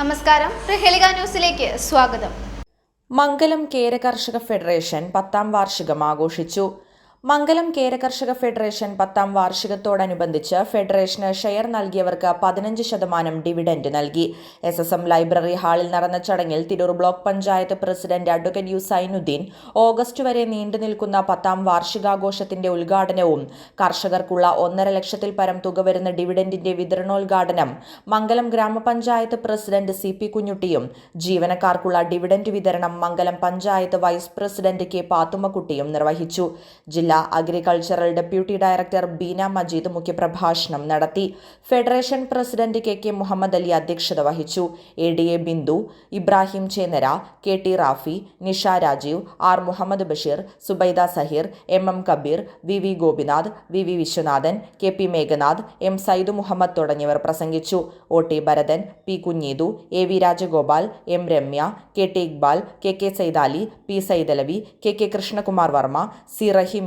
നമസ്കാരം. ഹെലിക ന്യൂസിലേക്ക് സ്വാഗതം. മംഗലം കേര കർഷക ഫെഡറേഷൻ പത്താം വാർഷികം ആഘോഷിച്ചു. മംഗലം കേര കർഷക ഫെഡറേഷൻ പത്താം വാർഷികത്തോടനുബന്ധിച്ച് ഫെഡറേഷന് ഷെയർ നൽകിയവർക്ക് പതിനഞ്ച് ശതമാനം ഡിവിഡന്റ് നൽകി. എസ് എസ് എം ലൈബ്രറി ഹാളിൽ നടന്ന ചടങ്ങിൽ Tirur block panchayat president advocate U Zainuddin August വരെ നീണ്ടുനിൽക്കുന്ന പത്താം വാർഷികാഘോഷത്തിന്റെ ഉദ്ഘാടനവും കർഷകർക്കുള്ള ഒന്നര ലക്ഷത്തിൽ പരം തുക വരുന്ന ഡിവിഡന്റിന്റെ വിതരണോദ്ഘാടനം മംഗലം ഗ്രാമപഞ്ചായത്ത് പ്രസിഡന്റ് സി പി കുഞ്ഞുട്ടിയും ജീവനക്കാർക്കുള്ള ഡിവിഡന്റ് വിതരണം Mangalam panchayat vice president K പാത്തുമ്മക്കുട്ടിയും നിർവഹിച്ചു. Agricultural deputy director Beena Majeed മുഖ്യപ്രഭാഷണം നടത്തി. Federation president K K Muhammad Ali അധ്യക്ഷത വഹിച്ചു. A D A Bindu Ibrahim Chennara K T Rafi Nisha Rajeev R Muhammad Basheer Subaida Saheer M M Kabeer V V Gopinath V V Viswanathan K P Meghanath M Saidu Muhammad തുടങ്ങിയവർ പ്രസംഗിച്ചു. O T Bharathan P Kunheethu A V Rajagopal M Ramya K T Iqbal K K Saidali P Saidalavi K K Krishnakumar Varma C Raheem